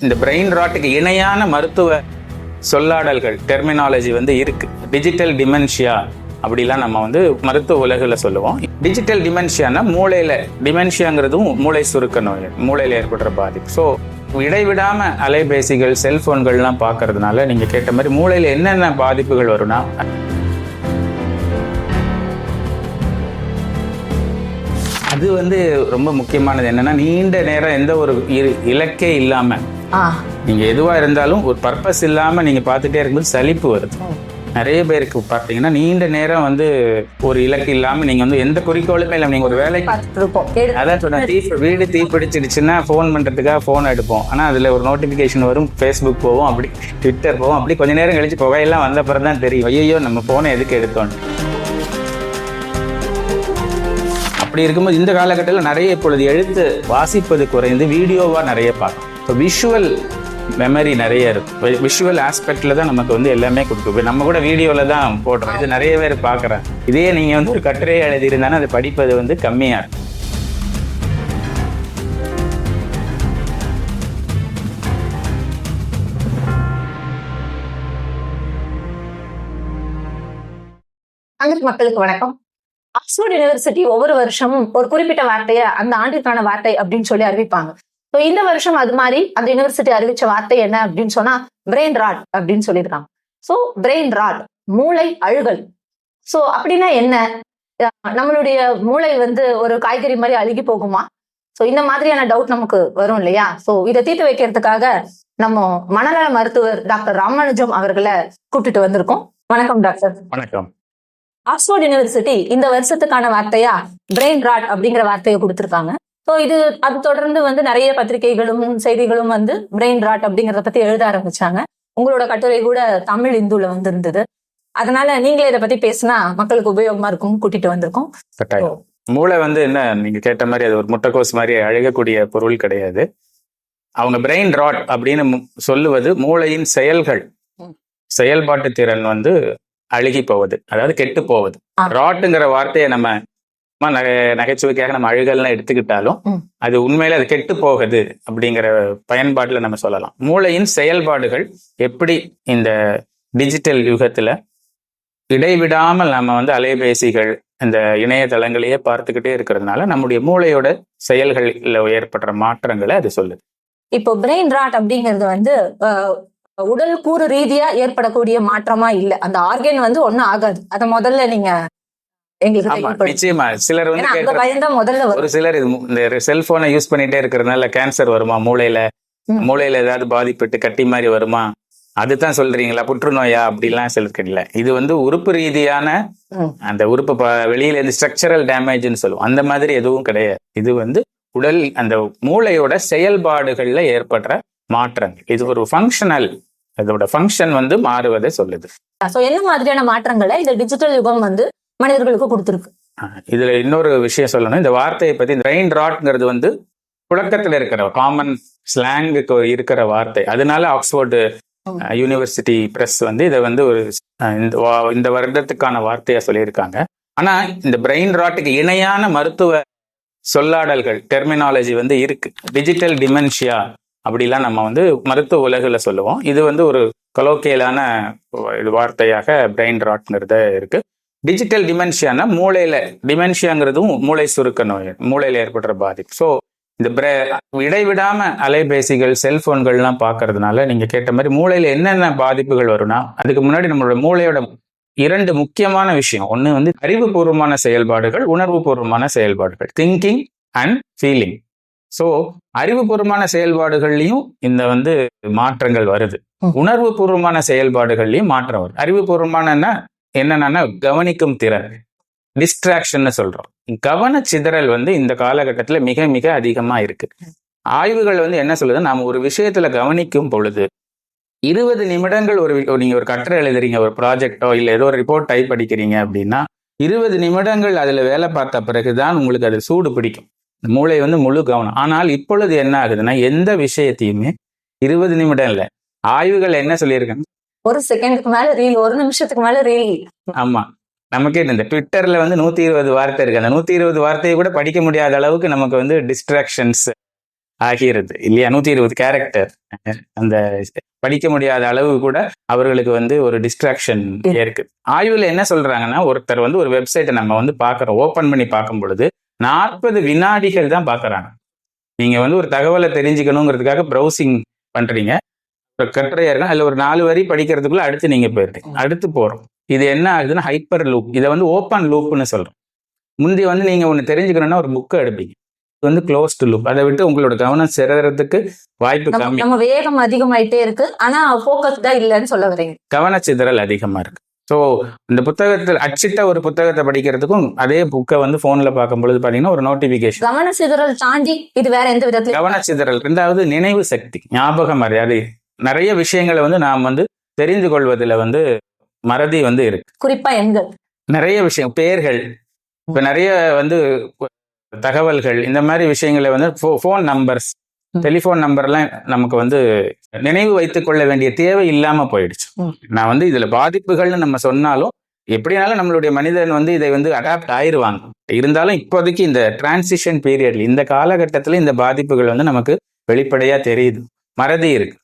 இந்த பிரெயின் ராட்டுக்கு இணையான மருத்துவ சொல்லாடல்கள் டெர்மினாலஜி வந்து இருக்கு. டிஜிட்டல் டிமென்ஷியா அப்படிலாம் நம்ம வந்து மருத்துவ உலகில் சொல்லுவோம். டிஜிட்டல் டிமென்ஷியானா மூளையில டிமென்ஷியாங்கிறதும் மூளை சுருக்க நோய் மூளையில ஏற்படுற பாதிப்பு. ஸோ இடைவிடாம அலைபேசிகள் செல்போன்கள்லாம் பார்க்கறதுனால நீங்க கேட்ட மாதிரி மூளையில என்னென்ன பாதிப்புகள் வரும்னா அது வந்து ரொம்ப முக்கியமானது என்னன்னா நீண்ட நேரம் எந்த ஒரு இரு- இலக்கே இல்லாமல் நீங்க எதுவா இருந்தாலும் ஒரு பர்பஸ் இல்லாம நீங்க பார்த்துட்டே இருக்கும்போது சலிப்பு வருது. நிறைய பேருக்கு பார்த்தீங்கன்னா நீண்ட நேரம் வந்து ஒரு இலக்கு இல்லாம நீங்க வந்து எந்த குறிக்கோளுமே இல்லை நீங்க ஒரு எடு- அதான் சொன்னேன் தீ வீடு தீ பிடிச்சிடுச்சுன்னா ஃபோன் பண்றதுக்காக ஃபோன் எடுப்போம். ஆனா அதுல ஒரு நோட்டிபிகேஷன் வரும் ஃபேஸ்புக் போவோம் அப்படி ட்விட்டர் போவோம் அப்படி கொஞ்ச நேரம் கழிச்சு புகையெல்லாம் வந்த அப்புறம் தான் தெரியும். ஐயோ நம்ம போனை எதுக்கு எடுத்தோம் அப்படி இருக்கும்போது இந்த காலகட்டத்தில் நிறைய இப்பொழுது எழுத்து வாசிப்பது குறைந்து வீடியோவா நிறைய பார்க்கும் இப்போ விஷுவல் மெமரி நிறைய இருக்கு. விஷுவல் ஆஸ்பெக்ட்ல தான் நமக்கு வந்து எல்லாமே கொடுக்கும். இப்போ நம்ம கூட வீடியோல தான் போடுறோம். இது நிறைய பேர் பார்க்குறேன் இதே நீங்க வந்து ஒரு கட்டுரையை எழுதியிருந்தானே அதை படிப்பது வந்து கம்மியா இருக்கும். அங்கிருக்கும் மக்களுக்கு வணக்கம். ஆக்ஸ்போர்ட் யூனிவர்சிட்டி ஒவ்வொரு வருஷமும் ஒரு குறிப்பிட்ட வார்த்தையை அந்த ஆண்டிற்கான வார்த்தை அப்படின்னு சொல்லி அறிவிப்பாங்க. ஸோ இந்த வருஷம் அது மாதிரி அந்த யூனிவர்சிட்டி அறிவிச்ச வார்த்தை என்ன அப்படின்னு சொன்னா பிரெயின் ராட் அப்படின்னு சொல்லியிருக்காங்க. ஸோ பிரெயின் ராட் மூளை அழுகல். ஸோ அப்படின்னா என்ன? நம்மளுடைய மூளை வந்து ஒரு காய்கறி மாதிரி அழுகி போகுமா? ஸோ இந்த மாதிரியான டவுட் நமக்கு வரும் இல்லையா? ஸோ இதை தீர்த்து வைக்கிறதுக்காக நம்ம மனநல மருத்துவர் டாக்டர் ராமானுஜம் அவர்களை கூப்பிட்டுட்டு வந்திருக்கோம். வணக்கம் டாக்டர். வணக்கம். ஆக்ஸ்போர்ட் யூனிவர்சிட்டி இந்த வருஷத்துக்கான வார்த்தையா? பிரெயின் ராட் அப்படிங்கிற வார்த்தையை கொடுத்திருக்காங்க. ஸோ இது அது தொடர்ந்து வந்து நிறைய பத்திரிகைகளும் செய்திகளும் வந்து பிரெயின் ராட் அப்படிங்கறத பத்தி எழுத ஆரம்பிச்சாங்க. உங்களோட கட்டுரை கூட தமிழ் இந்துல வந்திருந்தது. அதனால நீங்களே இதை பத்தி பேசினா மக்களுக்கு உபயோகமா இருக்கும் கூட்டிட்டு வந்திருக்கோம். கட்டாயம். மூளை வந்து என்ன நீங்க கேட்ட மாதிரி அது ஒரு முட்டைக்கோஸ் மாதிரி அழகக்கூடிய பொருள் கிடையாது. அவங்க பிரெயின் ராட் அப்படின்னு சொல்லுவது மூளையின் செயல்கள். செயல்பாட்டு திறன் வந்து அழுகி போவது அதாவது கெட்டு போவது. ராட்டுங்கிற வார்த்தையை நம்ம நகை- நகைச்சுவைக்காக நம்ம அழுகல்னு எடுத்துக்கிட்டாலும். அது உண்மையில அது கெட்டு போகுது அப்படிங்கிற பயன்பாட்டுல நம்ம சொல்லலாம். மூளையின் செயல்பாடுகள் எப்படி இந்த டிஜிட்டல் யுகத்துல இடைவிடாமல் நம்ம வந்து அலைபேசிகள் இந்த இணையதளங்களையே பார்த்துக்கிட்டே இருக்கிறதுனால நம்முடைய மூளையோட செயல்களில் ஏற்படுற மாற்றங்களை அது சொல்லுது. இப்போ பிரெயின் ராட் அப்படிங்கிறது வந்து உடல் கூறு ரீதியா ஏற்படக்கூடிய மாற்றமா இல்ல. அந்த ஆர்கன் வந்து ஒண்ணும் ஆகாது. அத முதல்ல நீங்க எங்களுக்கு. நிச்சயமா. சிலர் வந்து ஒரு சிலர் இந்த செல்போனை யூஸ் பண்ணிட்டே இருக்கிறதுனால கேன்சர் வருமா மூளையில. மூளையில ஏதாவது பாதிப்பட்டு கட்டி மாதிரி வருமா? அதுதான் சொல்றீங்களா? புற்றுநோயா? அப்படிலாம் இல்லை இது வந்து உறுப்பு ரீதியான. அந்த உறுப்பு வெளியில இருந்து ஸ்ட்ரக்சரல் டேமேஜ்னு சொல்லுவோம். அந்த மாதிரி எதுவும் கிடையாது. இது வந்து உடல் அந்த மூளையோட செயல்பாடுகள்ல ஏற்படுற மாற்றங்கள். இது ஒரு ஃபங்க்ஷனல் அதோட ஃபங்க்ஷன் வந்து மாறுவதை சொல்லுது. என்ன மாதிரியான மாற்றங்களை இந்த டிஜிட்டல் யுகம் வந்து மனிதர்களுக்கு கொடுத்திருக்கு. இதுல இன்னொரு விஷயம் சொல்லணும். இந்த வார்த்தையை பத்தி இந்த பிரெயின் ராட்ங்கிறது வந்து புழக்கத்துல இருக்கிற காமன் ஸ்லாங்குக்கு இருக்கிற வார்த்தை. அதனால ஆக்ஸ்போர்டு. யூனிவர்சிட்டி பிரஸ் வந்து இதை வந்து ஒரு இந்த வருடத்துக்கான வார்த்தையா சொல்லியிருக்காங்க. ஆனா இந்த பிரெயின் ராட்டுக்கு இணையான மருத்துவ சொல்லாடல்கள் டெர்மினாலஜி வந்து இருக்கு. டிஜிட்டல் டிமென்ஷியா அப்படிலாம் நம்ம வந்து மருத்துவ உலகில் சொல்லுவோம். இது வந்து ஒரு கலோக்கியலான வார்த்தையாக பிரெயின் ராட்ங்கிறத இருக்கு. டிஜிட்டல் டிமென்ஷியானா மூளையில டிமென்ஷியாங்கிறதும் மூளை சுருக்க நோய் மூளையில ஏற்படுற பாதிப்பு. ஸோ இந்த பிர- இடைவிடாம அலைபேசிகள் செல்போன்கள்லாம் பார்க்கறதுனால நீங்க கேட்ட மாதிரி மூளையில என்னென்ன பாதிப்புகள் வரும்னா அதுக்கு முன்னாடி நம்மளோட மூளையோட இரண்டு முக்கியமான விஷயம். ஒன்று வந்து அறிவுபூர்வமான செயல்பாடுகள் உணர்வுபூர்வமான செயல்பாடுகள். திங்கிங் அண்ட் ஃபீலிங் ஸோ அறிவுபூர்வமான செயல்பாடுகள்லையும் இந்த வந்து மாற்றங்கள் வருது. உணர்வுபூர்வமான செயல்பாடுகள்லையும் மாற்றம் வருது. அறிவுபூர்வமான என்னன்னா கவனிக்கும் திறன். டிஸ்ட்ராக்ஷன்னு சொல்றோம். கவன சிதறல் வந்து இந்த காலகட்டத்துல மிக மிக அதிகமா இருக்கு. ஆய்வுகள் வந்து என்ன சொல்லுது நாம் ஒரு விஷயத்துல கவனிக்கும் பொழுது இருபது நிமிடங்கள் ஒரு நீங்க ஒரு கட்டுரை எழுதுறீங்க ஒரு ப்ராஜெக்டோ இல்லை ஏதோ ஒரு ரிப்போர்ட் டைப் படிக்கிறீங்க அப்படின்னா இருபது நிமிடங்கள் அதுல வேலை பார்த்த பிறகுதான் உங்களுக்கு அது சூடு பிடிக்கும். மூளை வந்து முழு கவனம். ஆனால் இப்பொழுது என்ன ஆகுதுன்னா எந்த விஷயத்தையுமே இருபது நிமிடம் இல்லை. ஆய்வுகள் என்ன சொல்லியிருக்காங்க? ஒரு செகண்டுக்கு மேல ரீல் ஒரு நிமிஷத்துக்கு மேல ரீல் ஆமா. நமக்கே இந்த ட்விட்டர்ல வந்து நூத்தி இருபது வார்த்தை இருக்கு. அந்த நூத்தி இருபது வார்த்தையை கூட படிக்க முடியாத அளவுக்கு நமக்கு வந்து டிஸ்ட்ராக்ஷன்ஸ் ஆகிறது இல்லையா? நூத்தி இருபது கேரக்டர் அந்த படிக்க முடியாத அளவு கூட அவர்களுக்கு வந்து ஒரு டிஸ்ட்ராக்ஷன் இருக்கு. ஆய்வுல என்ன சொல்றாங்கன்னா ஒருத்தர் வந்து ஒரு வெப்சைட்டை நம்ம வந்து பாக்குறோம் ஓபன் பண்ணி பார்க்கும் பொழுது நாற்பது வினாடிகள் தான் பாக்குறாங்க நீங்க வந்து ஒரு தகவலை தெரிஞ்சுக்கணுங்கிறதுக்காக ப்ரௌசிங் பண்றீங்க. ஒரு கட்டுரையா இருக்கும் அதுல ஒரு நாலு வரி படிக்கிறதுக்குள்ள அடுத்து நீங்க போயிருக்கீங்க அடுத்து போறோம். இது என்ன ஆகுதுன்னா ஹைப்பர் லூப் இதை வந்து ஓப்பன் லூப்னு சொல்றோம். முந்தி வந்து நீங்க ஒன்னு தெரிஞ்சுக்கணும்னா ஒரு புக்கை எடுப்பீங்க. இது வந்து க்ளோஸ்டு லூப் அதை விட்டு உங்களோட கவனம் சிதறதுக்கு வாய்ப்பு கம்மி. நம்ம வேகம் அதிகமாயிட்டே இருக்கு. ஆனா போக்கஸ்டா இல்லைன்னு சொல்ல வரீங்க. கவனச்சிதறல் அதிகமா இருக்கு. ஸோ இந்த புத்தகத்தில் அச்சிட்ட ஒரு புத்தகத்தை படிக்கிறதுக்கும் அதே புக்கை வந்து போன்ல பார்க்கும் பொழுது பாத்தீங்கன்னா ஒரு நோட்டிபிகேஷன் கவன சிதறல் தாண்டி இது வேற எந்த விதத்துல கவனச்சிதறல். ரெண்டாவது நினைவு சக்தி. ஞாபகம் மரியாதை. நிறைய விஷயங்களை வந்து நாம் வந்து தெரிந்து கொள்வதில் வந்து மறதி வந்து இருக்கு குறிப்பா எண்கள் நிறைய விஷயம் பெயர்கள் இப்ப நிறைய வந்து தகவல்கள் இந்த மாதிரி விஷயங்களை வந்து ஃபோன் நம்பர்ஸ். டெலிஃபோன் நம்பர்லாம் நமக்கு வந்து நினைவு வைத்துக் கொள்ள வேண்டிய தேவை இல்லாம போயிடுச்சு. நான் வந்து இதுல பாதிப்புகள்னு நம்ம சொன்னாலும் எப்படினாலும் நம்மளுடைய மனிதன் வந்து இதை வந்து அடாப்ட் ஆயிருவாங்க இருந்தாலும் இப்போதைக்கு இந்த டிரான்சிஷன் பீரியட்ல இந்த காலகட்டத்துல இந்த பாதிப்புகள் வந்து நமக்கு வெளிப்படையா தெரியுது மறதி இருக்கு.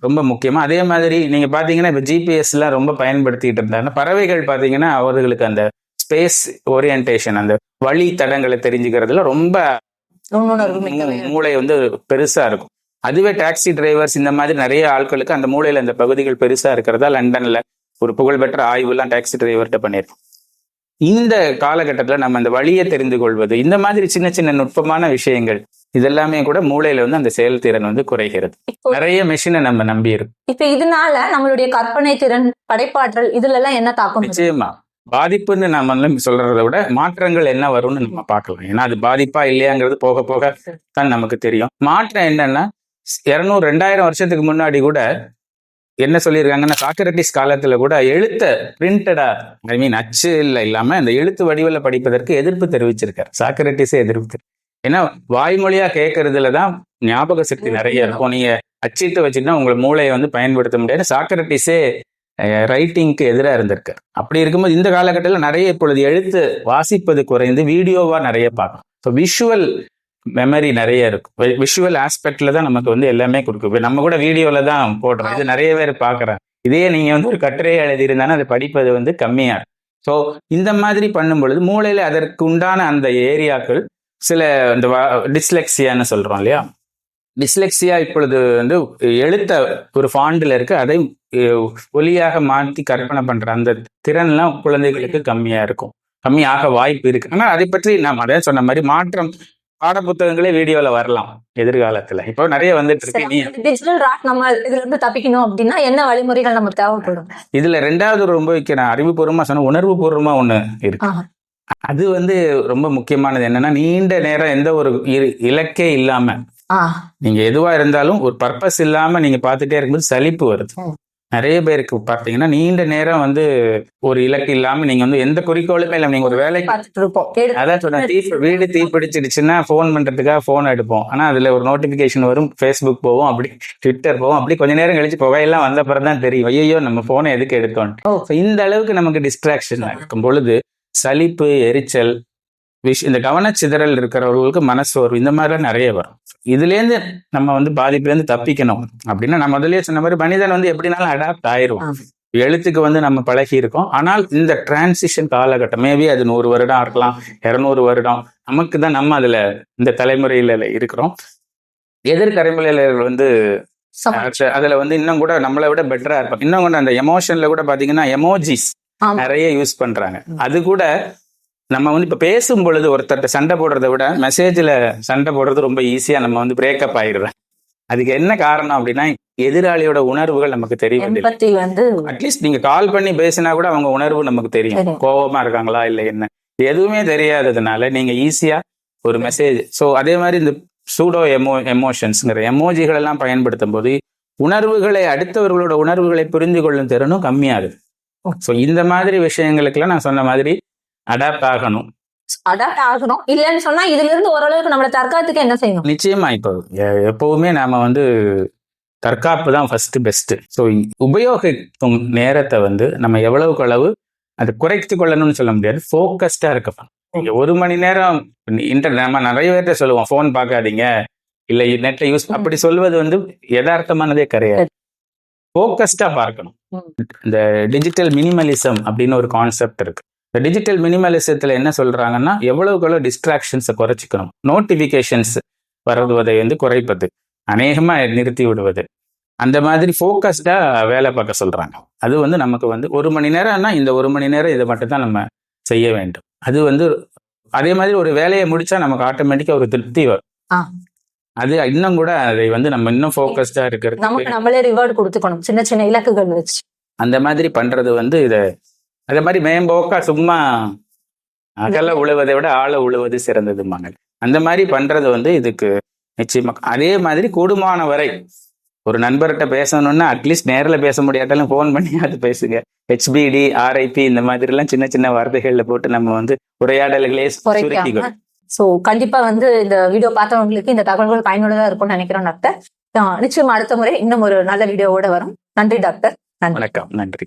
ரொம்ப முக்கியமா. அதே மாதிரி நீங்க பாத்தீங்கன்னா இப்ப ஜிபிஎஸ் எல்லாம் ரொம்ப பயன்படுத்திட்டு இருந்தாங்க. பறவைகள் பாத்தீங்கன்னா அவர்களுக்கு அந்த ஸ்பேஸ் ஓரியன்டேஷன் அந்த வழி தடங்களை தெரிஞ்சுக்கிறதுல ரொம்ப. மூளை வந்து பெருசா இருக்கும். அதுவே டாக்ஸி டிரைவர்ஸ் இந்த மாதிரி நிறைய ஆட்களுக்கு அந்த மூளையில அந்த பகுதிகள் பெருசா இருக்கிறதா லண்டன்ல ஒரு புகழ்பெற்ற ஆய்வுலாம் டாக்ஸி டிரைவர்கிட்ட பண்ணியிருக்கோம். இந்த காலகட்டத்துல நம்ம அந்த வழியை தெரிந்து கொள்வது இந்த மாதிரி சின்ன சின்ன நுட்பமான விஷயங்கள் இதெல்லாமே கூட மூளையில வந்து அந்த செயல்திறன் வந்து குறைகிறது. நிறைய மெஷினை நம்ம நம்பி இருக்கோம் இப்ப இதனால நம்மளுடைய கற்பனை திறன் படைப்பாற்றல் இதுல எல்லாம் என்ன தாக்கம்? நிச்சயமா. பாதிப்புன்னு நம்ம சொல்றதை விட மாற்றங்கள் என்ன வரும்னு நம்ம பார்க்கலாம். ஏன்னா அது பாதிப்பா இல்லையாங்கிறது போக போக தான் நமக்கு தெரியும். மாற்றம் என்னன்னா இருநூறு ரெண்டாயிரம் வருஷத்துக்கு முன்னாடி கூட என்ன சொல்லியிருக்காங்கன்னா சாக்ரட்டிஸ் காலத்துல கூட எழுத்த பிரிண்டடா ஐ மீன் அச்சு இல்ல இல்லாம அந்த எழுத்து வடிவில் படிப்பதற்கு எதிர்ப்பு தெரிவிச்சிருக்காரு. சாக்ரட்டிஸே எதிர்ப்பு தெரி- ஏன்னா வாய்மொழியா கேட்கறதுல தான் ஞாபக சக்தி நிறைய இருக்கும். நீங்க அச்சிட்டு வச்சுட்டா உங்களை மூளையை வந்து பயன்படுத்த முடியாது. சாக்ரட்டிஸே ரைட்டிங்க்கு எதிராக இருந்திருக்காரு அப்படி இருக்கும்போது இந்த காலகட்டத்தில் நிறைய இப்பொழுது எழுத்து வாசிப்பது குறைந்து வீடியோவா நிறைய பார்க்கலாம் ஸோ விஷுவல் மெமரி நிறைய இருக்கும் விஷுவல் ஆஸ்பெக்ட்ல தான் நமக்கு வந்து எல்லாமே கொடுக்கும். நம்ம கூட வீடியோல தான் போடுறோம். இது நிறைய பேர் பார்க்கறாங்க. இதே நீங்க வந்து ஒரு கட்டுரையை எழுதியிருந்தாலும் அதை படிப்பது வந்து கம்மியா ஸோ இந்த மாதிரி பண்ணும் பொழுது மூளையில அதற்கு உண்டான அந்த ஏரியாக்கள் சில இந்த டிஸ்லெக்சியான்னு சொல்றோம் இல்லையா? டிஸ்லெக்சியா இப்பொழுது வந்து எழுத்த ஒரு ஃபாண்டில் இருக்கு. அதை ஒலியாக மாற்றி கற்பனை பண்ற அந்த திறன்லாம் குழந்தைகளுக்கு கம்மியா இருக்கும். கம்மியாக வாய்ப்பு இருக்கு. ஆனா அதை பற்றி நாம் அதே சொன்ன மாதிரி மாற்றம் பாடப்புத்தகங்களே வீடியோல வரலாம் எதிர்காலத்துல. இப்போ நிறைய வந்துட்டு இருக்கு. நீ டிஜிட்டல் ராட் நம்ம இதுல இருந்து தப்பிக்கணும் அப்படின்னா என்ன வழிமுறைகள் நமக்கு தேவைப்படும்? இதுல ரெண்டாவது ரொம்ப வைக்க நான் அறிவுபூர்வமா சொன்ன உணர்வு பூர்வமா ஒண்ணு இருக்கு. அது வந்து ரொம்ப முக்கியமானது என்னன்னா நீண்ட நேரம் எந்த ஒரு இலக்கே இல்லாம. நீங்க எதுவா இருந்தாலும் ஒரு பர்பஸ் இல்லாம நீங்க பார்த்துட்டே இருக்கும்போது சலிப்பு வருது. நிறைய பேருக்கு பார்த்தீங்கன்னா நீண்ட நேரம் வந்து ஒரு இலக்கு இல்லாம நீங்க வந்து எந்த குறிக்கோளுமே இல்லை நீங்க ஒரு வேலைக்கு அதான் சொன்னேன் தீ வீடு தீ பிடிச்சிடுச்சுன்னா ஃபோன் பண்றதுக்காக ஃபோன் எடுப்போம். ஆனா அதுல ஒரு நோட்டிபிகேஷன் வரும் ஃபேஸ்புக் போவோம் அப்படி ட்விட்டர் போவோம் அப்படி கொஞ்ச நேரம் கழிச்சு புகையெல்லாம் வந்த பிறகு தான் தெரியும். ஐயோ நம்ம போனை எதுக்கு எடுத்தோம். இந்த அளவுக்கு நமக்கு டிஸ்ட்ராக்ஷன் இருக்கும் பொழுது சலிப்பு எரிச்சல் விஷ் இந்த கவனச்சிதறல் இருக்கிறவர்களுக்கு மனசோர்வு இந்த மாதிரிலாம் நிறைய வரும். இதுலேருந்து நம்ம வந்து பாதிப்புலேருந்து தப்பிக்கணும். அப்படின்னா நான் முதல்லயே சொன்ன மாதிரி மனிதன் வந்து எப்படினாலும் அடாப்ட் ஆயிரும் ஆ. எழுத்துக்கு வந்து நம்ம பழகி இருக்கோம் ஆனால் இந்த டிரான்சிஷன் காலகட்டம் மேபி அது நூறு வருடம் இருக்கலாம் இருநூறு வருடம் நமக்கு தான் நம்ம அதுல இந்த தலைமுறையில இருக்கிறோம். எதிர் தலைமுறையில வந்து அதுல வந்து இன்னும் கூட நம்மளை விட பெட்டரா இருப்பாங்க இன்னும் கூட அந்த எமோஷன்ல கூட பாத்தீங்கன்னா எமோஜிஸ். நிறைய யூஸ் பண்றாங்க. அது கூட நம்ம வந்து இப்ப பேசும் பொழுது ஒருத்தர்ட்ட சண்டை போடுறதை விட மெசேஜ்ல சண்டை போடுறது ரொம்ப ஈஸியா நம்ம வந்து பிரேக்கப் ஆயிடுறோம். அதுக்கு என்ன காரணம் அப்படின்னா எதிராளியோட உணர்வுகள் நமக்கு தெரியவில்லை வந்து அட்லீஸ்ட் நீங்க கால் பண்ணி பேசினா கூட அவங்க உணர்வு நமக்கு தெரியும். தெரியும். கோவமா இருக்காங்களா இல்ல என்ன? எதுவுமே தெரியாததுனால நீங்க ஈஸியா ஒரு மெசேஜ் சோ அதே மாதிரி இந்த சூடோ எமோ எமோஷன்ஸ்ங்கிற எமோஜிகள் எல்லாம் பயன்படுத்தும் போது உணர்வுகளை அடுத்தவர்களோட உணர்வுகளை புரிந்து கொள்ளும் திறனும் கம்மியாகுது. சோ இந்த மாதிரி விஷயங்களுக்கெல்லாம் நான் சொன்ன மாதிரி அடாப்ட் ஆகணும். அடாப்ட் ஆகணும். இல்லைன்னு சொன்னா இதுல இருந்து ஓரளவுக்கு நம்மள தற்காத்துக்கு என்ன செய்யணும் நிச்சயமா இப்போ எப்பவுமே நாம வந்து தற்காப்பு தான் ஃபர்ஸ்ட் பெஸ்ட் ஸோ உபயோகிக்கும் நேரத்தை வந்து நம்ம எவ்வளவுக்கு அளவு அது குறைத்து கொள்ளணும்னு சொல்ல முடியாது. ஃபோக்கஸ்டா இருக்கலாம் ஒரு மணி நேரம் இன்டர் நம்ம நிறைய பேர்ட்ட சொல்லுவோம் ஃபோன் பார்க்காதீங்க. இல்ல நெட்டை யூஸ் அப்படி சொல்வது வந்து யதார்த்தமானதே கிடையாது. ஃபோக்கஸ்டா பார்க்கணும். இந்த டிஜிட்டல் மினிமலிசம் அப்படின்னு ஒரு கான்செப்ட் இருக்கு. இந்த டிஜிட்டல் மினிமலிசத்துல என்ன சொல்றாங்கன்னா எவ்வளவுக்கு எவ்வளவு டிஸ்ட்ராக்ஷன்ஸை குறைச்சிக்கணும். நோட்டிபிகேஷன்ஸ் வருவதை வந்து குறைப்பது அநேகமா நிறுத்தி விடுவது. அந்த மாதிரி ஃபோக்கஸ்டா வேலை பார்க்க சொல்றாங்க. அது வந்து நமக்கு வந்து ஒரு மணி நேரம்னா இந்த ஒரு மணி நேரம் இதை மட்டும் தான் நம்ம செய்ய வேண்டும். அது வந்து அதே மாதிரி ஒரு வேலையை முடிச்சா நமக்கு ஆட்டோமேட்டிக்கா ஒரு திருப்தி வரும். அது இன்னும் கூட அதை வந்து நம்ம இன்னும் ஃபோக்கஸ்டா இருக்கிறது நமக்கு நம்மளே ரிவார்டு கொடுத்துக்கணும். சின்ன சின்ன இலக்குகள் வச்சு. அந்த மாதிரி பண்றது வந்து இத அதே மாதிரி மேம்போக்கா சும்மா அகல உழுவதை விட ஆழ உழுவது சிறந்ததுமாங்க அந்த மாதிரி பண்றது வந்து இதுக்கு நிச்சயமா. அதே மாதிரி கூடுமான வரை ஒரு நண்பர்கிட்ட பேசணும்னா அட்லீஸ்ட் நேர்ல பேச முடியாட்டாலும் ஃபோன் பண்ணி அது பேசுங்க. ஹெச்பிடி ஆர்ஐபி இந்த மாதிரி எல்லாம் சின்ன சின்ன வார்த்தைகள்ல போட்டு நம்ம வந்து உரையாடல்களே சுருக்கிக்கணும். சோ கண்டிப்பா வந்து இந்த வீடியோ பார்த்தவங்களுக்கு இந்த தகவல்கள் பயனுள்ளதா இருக்கும்னு நினைக்கிறோம் டாக்டர். ஆஹ் நிச்சயம் அடுத்த முறை இன்னும் ஒரு நல்ல வீடியோவோட வரும். நன்றி டாக்டர். வணக்கம். நன்றி.